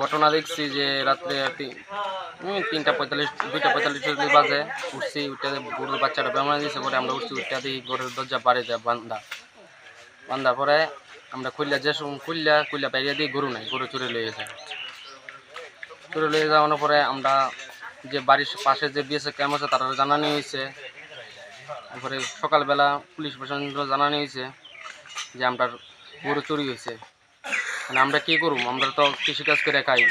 ঘটনা দেখছি যে রাত্রে তিনটা পঁয়তাল্লিশ, দুইটা পঁয়তাল্লিশ বাজে। উঠছি, উঠে গরুর বাচ্চাটা বেমার দিয়েছে পরে আমরা উঠছি উঠতে দিই গরুর দরজা বাড়ি দেয় বান্ধা বান্ধা পরে আমরা খুললা যে খুললা খুললা বাইরে দিই গরু নাই, গরু চুরি লয়ে গেছে চুরি লয়ে যাওয়ানোর পরে আমরা যে বাড়ির পাশে যে বিএসএফ ক্যাম্প আছে তারা জানানো হয়েছে তারপরে সকালবেলা পুলিশ প্রশাসন জানানো হয়েছে যে আমরা গরু চুরি হয়েছে মানে আমরা কি করব? আমরা তো কৃষিকাজ করে খাই।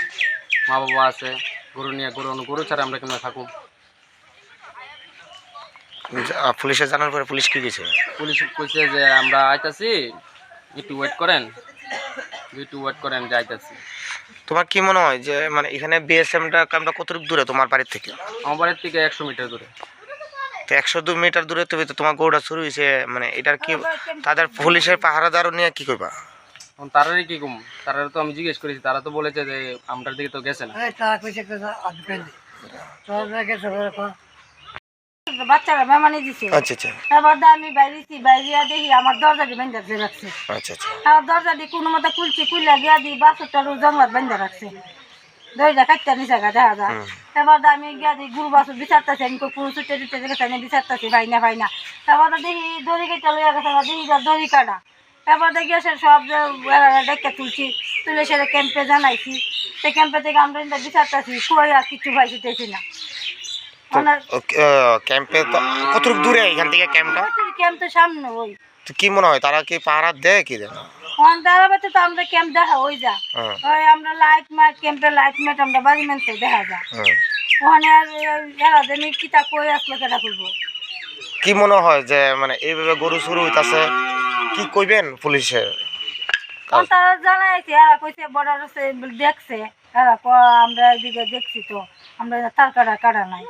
মা বাবা আছে গরু নিয়ে গরু গরু ছাড়া আমরা থাকুম? আহ, পুলিশে জানার পরে পুলিশ কি গেছে পুলিশ কইছে যে আমরা আইতাছি একটু ওয়েট করেন। একটু ওয়েট করেন যে আইতাছি। তোমার কি মনে হয় যে মানে এখানে বিএসএমটা ক্যাম্পটা কতটুকু দূরে তোমার বাড়ির থেকে? আমার বাড়ির থেকে একশো মিটার দূরে। তো একশো দু মিটার দূরে তুমি তো তোমার গরুটা শুরু হয়েছে মানে এটার কি তাদের পুলিশের পাহারাদারও নিয়ে কি করবা? তারারই কি কম তারা তো আমি জিজ্ঞেস করেছি তারা তো বলেছে যে আমটার দিকে তো গেছে না। বাচ্চারা মেমানি দিছে। আচ্ছা আচ্ছা। এবার দা আমি বাইরেছি বাইরে দেখি আমার দরজা দিয়ে বেঁধে দিয়ে রাখছে। আচ্ছা আচ্ছা। দরজা দিয়ে কোনো মতো খুলছি খুললে গিয়া দিই বাসুরটার জঙ্গলাত বেঁধে রাখছে। দরজা কাটতে নিচে গা দেখা যায় এবার দা আমি গিয়া দিই গুরু বিচারতেছি আমি ছুটে দিতে গেছে আমি বিচারতেছি ভাই না ভাই না। এবার দেখি দড়ি কেটে লইয়া গেছে দেখি যা দড়ি কাটা। এবার দেখি সে সব ডেকে তুলছি তুলে সেটা ক্যাম্পে জানাইছি। সে ক্যাম্পে থেকে আমরা বিচারতেছি শুয়ে আর কিছু ভাই ছুটেছি না। ক্যাম্পে তো দূরে এখান থেকে ক্যাম্পটা ক্যাম্প তো সামনে ওই। কি মনে হয় তারা কি পাহারা দেয় কি দেয় ওখান তো আমরা ক্যাম্প দেখা ওই যা। হ্যাঁ। ওই আমরা লাইট মাইট ক্যাম্পে লাইট মাইট আমরা বাড়ি মেনতে দেখা যা। হ্যাঁ। ওখানে আর এরা কিতা কই আসলে কেটা করব কি মনে হয় যে মানে এইভাবে গরু শুরু হইতাছে কি কইবেন পুলিশে? তারা জানাইছে, এরা কইছে বর্ডার দেখছে। এরা আমরা এদিকে দেখছি তো, আমরা তার কাটা কাটা নাই।